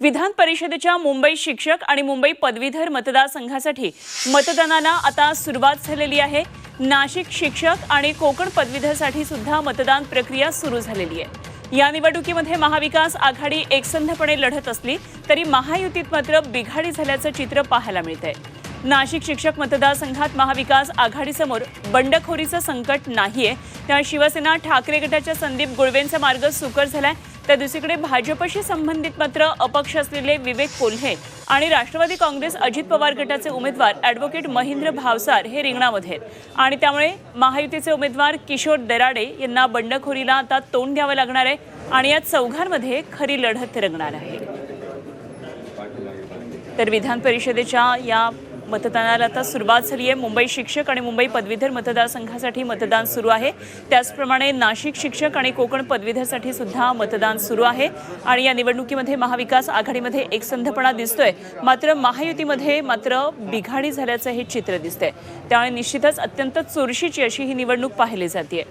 विधान परिषदेच्या मुंबई शिक्षक आणि मुंबई पदवीधर मतदारसंघासाठी मतदानाला आता सुरुवात झालेली आहे. नाशिक शिक्षक आणि कोकण पदवीधरसाठी सुद्धा मतदान प्रक्रिया सुरू झालेली आहे. या निवडणुकीमध्ये महाविकास आघाडी एकसंधपणे लढत असली तरी महायुतीत मात्र बिघाडी झाल्याचं चित्र पाहायला मिळतंय. नाशिक शिक्षक मतदारसंघात महाविकास आघाडीसमोर बंडखोरीचं संकट नाहीये. त्या शिवसेना ठाकरे गटाच्या संदीप गुळवेंचा मार्ग सुकर झालाय. तर दुसरीकडे भाजपशी संबंधित मात्र अपक्ष असलेले विवेक कोल्हे आणि राष्ट्रवादी काँग्रेस अजित पवार गटाचे उमेदवार ॲडव्होकेट महेंद्र भावसार हे रिंगणामध्ये आहेत. आणि त्यामुळे महायुतीचे उमेदवार किशोर दराडे यांना बंडखोरीला आता तोंड द्यावं लागणार आहे आणि या चौघांमध्ये खरी लढत रंगणार आहे. तर विधान परिषदेच्या या मतदानाला आता सुरुवात झाली आहे. मुंबई शिक्षक आणि मुंबई पदवीधर मतदारसंघासाठी मतदान सुरू आहे. त्याचप्रमाणे नाशिक शिक्षक आणि कोकण पदवीधरसाठी सुद्धा मतदान सुरू आहे. आणि या निवडणुकीमध्ये महाविकास आघाडीमध्ये एकसंधपणा दिसतोय. मात्र महायुतीमध्ये मात्र बिघाडी झाल्याचं हे चित्र दिसतंय. त्यामुळे निश्चितच अत्यंत चुरशीची अशी ही निवडणूक पाहिली जाते